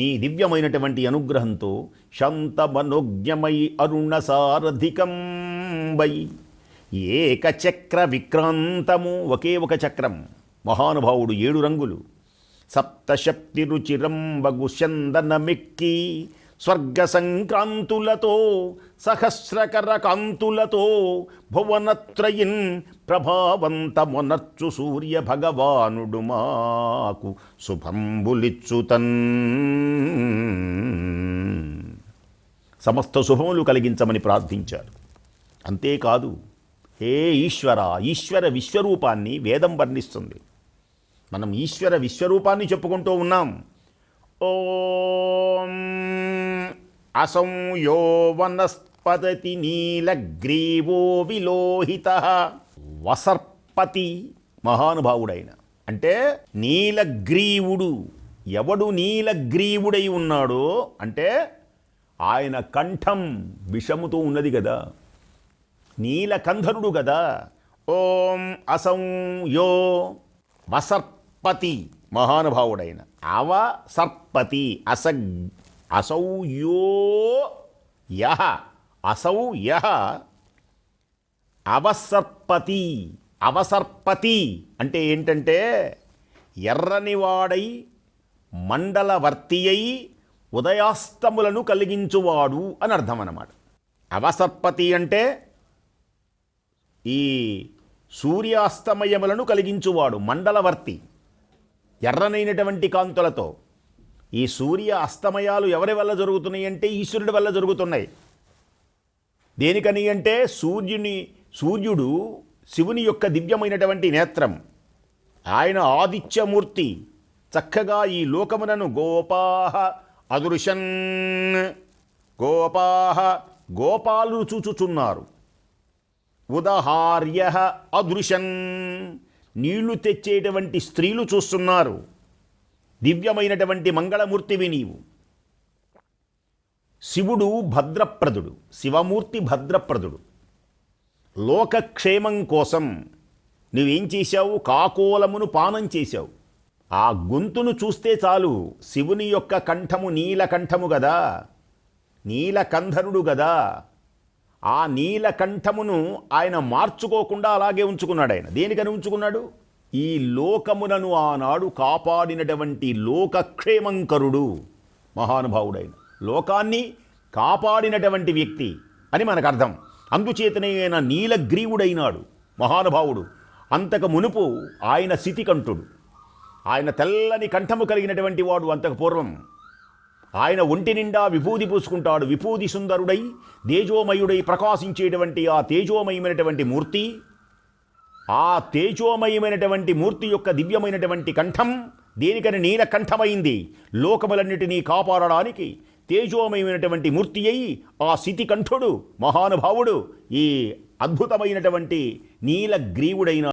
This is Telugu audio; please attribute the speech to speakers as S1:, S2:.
S1: నీ దివ్యమైనటువంటి అనుగ్రహంతో శాంతమనోజ్ఞమై అరుణ సారథికం వై ఏకచక్ర విక్రాంతము ఒకే ఒక చక్రం. మహానుభావుడు ఏడు రంగులు. సప్తశక్తి రుచిరం వగు చందనమిక్కి స్వర్గ సంక్రాంతులతో సహస్రకర కాంతులతో భువనత్రయిన్ ప్రభావంతమొనర్చు సూర్య భగవానుడు మాకు శుభంబులిచ్చుతన్ సమస్త శుభములు కలిగించమని ప్రార్థించారు. అంతేకాదు హే ఈశ్వర ఈశ్వర విశ్వరూపాన్ని వేదం వర్ణిస్తుంది. మనం ఈశ్వర విశ్వరూపాన్ని చెప్పుకుంటూ ఉన్నాం. ఓం అసంయో వనస్పతి నీలగ్రీవో విలోహిత. వసర్పతి మహానుభావుడైన. అంటే నీలగ్రీవుడు. ఎవడు నీలగ్రీవుడై ఉన్నాడో అంటే ఆయన కంఠం విషముతో ఉన్నది కదా నీలకంధరుడు కదా ఓం అసం యో వసర్పతి మహానుభావుడైన. అవ సర్పతి అస అసౌ యో యహ. అసౌ యహ. అవసర్పతి. అవసర్పతి అంటే ఏంటంటే ఎర్రనివాడై మండలవర్తి అయి ఉదయాస్తములను కలిగించువాడు అని అర్థం అన్నమాట అవసర్పతి అంటే ఈ సూర్యాస్తమయములను కలిగించువాడు మండలవర్తి. ఎర్రనైనటువంటి కాంతులతో. ఈ సూర్య అస్తమయాలు ఎవరి వల్ల జరుగుతున్నాయి అంటే ఈశ్వరుడి వల్ల జరుగుతున్నాయి. దేనికని అంటే సూర్యుని సూర్యుడు శివుని యొక్క దివ్యమైనటువంటి నేత్రం. ఆయన ఆదిత్యమూర్తి. చక్కగా ఈ లోకమునను గోపాహ అదృశన్ గోపాహ గోపాలు చూచుచున్నారు. ఉదహార్య అదృశన్. నీళ్ళు తెచ్చేటువంటి స్త్రీలు చూస్తున్నారు. దివ్యమైనటువంటి మంగళమూర్తివి నీవు. శివుడు భద్రప్రదుడు శివమూర్తి భద్రప్రదుడు. లోకక్షేమం కోసం నువ్వేం చేశావు? కాకోలమును పానం చేశావు. ఆ గొంతును చూస్తే చాలు శివుని యొక్క కంఠము నీలకంఠము గదా నీలకంధరుడు గదా ఆ నీలకంఠమును ఆయన మార్చుకోకుండా అలాగే ఉంచుకున్నాడు ఆయన. దేనికని ఉంచుకున్నాడు? ఈ లోకమునను ఆనాడు కాపాడినటువంటి లోకక్షేమంకరుడు మహానుభావుడైన. లోకాన్ని కాపాడినటువంటి వ్యక్తి అని మనకు అర్థం అందుచేతనే ఆయన నీలగ్రీవుడైనాడు మహానుభావుడు. అంతకు మునుపు ఆయన కంఠుడు ఆయన తెల్లని కంఠము కలిగినటువంటి వాడు అంతకు పూర్వం. ఆయన ఒంటి నిండా విభూది పూసుకుంటాడు. విభూది సుందరుడై తేజోమయుడై ప్రకాశించేటువంటి ఆ తేజోమయమైనటువంటి మూర్తి ఆ తేజోమయమైనటువంటి మూర్తి యొక్క దివ్యమైనటువంటి కంఠం దేనికని నీలకంఠమైంది? లోకములన్నిటినీ కాపాడడానికి తేజోమయమైనటువంటి మూర్తి అయి ఆ శితికంఠుడు మహానుభావుడు ఈ అద్భుతమైనటువంటి నీలగ్రీవుడైన